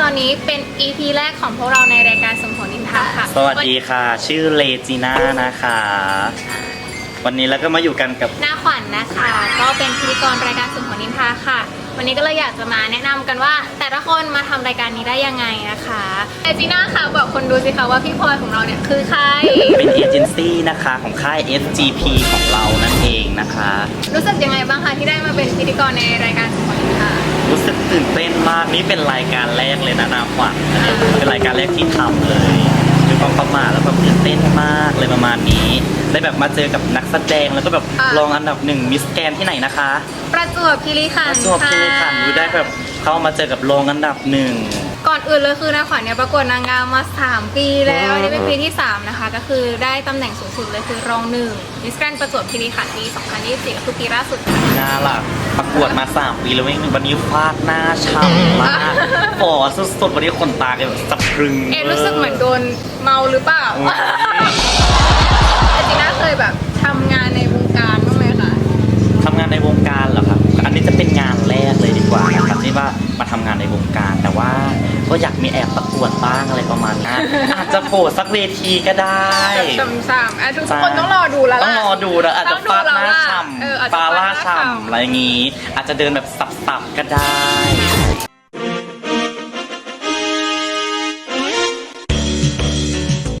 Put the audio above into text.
ตอนนี้เป็น EP แรกของพวกเราในรายการสมผลนินทาค่ะสวัสดีค่ะ ชื่อเลจิน่านะคะ วันนี้เราก็มาอยู่กันกับหน้าขวัญนะคะ ก็เป็นพิธีกรรายการสมผลนินทาค่ะ วันนี้ก็เลยอยากจะมาแนะนำกันว่า แต่ละคนมาทำรายการนี้ได้ยังไงนะคะเอจีน่าค่ะบอกคนดูสิคะว่าพี่พลอยของเราเนี่ยคือใคร เป็นเอเจนซี่นะคะของค่าย SGP ของเรานั่นเองนะคะ รู้สึกยังไงบ้างคะที่ได้มาเป็นพิธีกรในรายการสมผลนินทา รู้สึกตื่นเต้นมากนี่เป็นรายการแรกเลยนะนาขวัญเป็นรายการแรกที่ทำเลยมีความประหมาแล้วแบบตื่นเต้นมากเลยประมาณนี้ ได้แบบมาเจอกับนักแสดงแล้วก็แบบรองอันดับหนึ่งมิสแกนที่ไหนนะคะประจวบคีรีขัปนระธ์จวบคีรีขันธ์ได้แบบเข้ามาเจอกับรองอันดับหนึ่ง ก่อนอื่นเลยคือนาขวัญเนี่ยประกวดนางงามมา 3 ปีแล้วว้าวอันนี้เป็นปีที่ 3 นะคะ ก็คือได้ตำแหน่งสูงสุดเลยคือรองหนึ่งมิสแกรนประจวบคีรีขันธ์ปี 2024ก็คือปีล่าสุดน่ารักประกวดมา3ปีแล้วเองวันนี้ฟาดหน้าช่ำมากปอสุดๆวันนี้คนตากันแบบสะพรึงเอ็รู้สึกเหมือนโดนเมาหรือเปล่าโอ้ยแต่จีน่าเคยแบบทำงานาทำงานในวงการ แต่ว่าก็อยากมีแอบประกวดบ้างอะไรประมาณนั้นอาจจะโผล่สักเวทีก็ได้สามสามอะทุกคนต้องรอดูแล้วต้อล่ะงรอดูนะอาจจะฟาดหน้าฉ่เอออาจำจะฟาฟาดหน้าล่าฉ่ำ ฉ่ำอะไรอย่างงี้ อาจจะเดินแบบสับๆก็ได้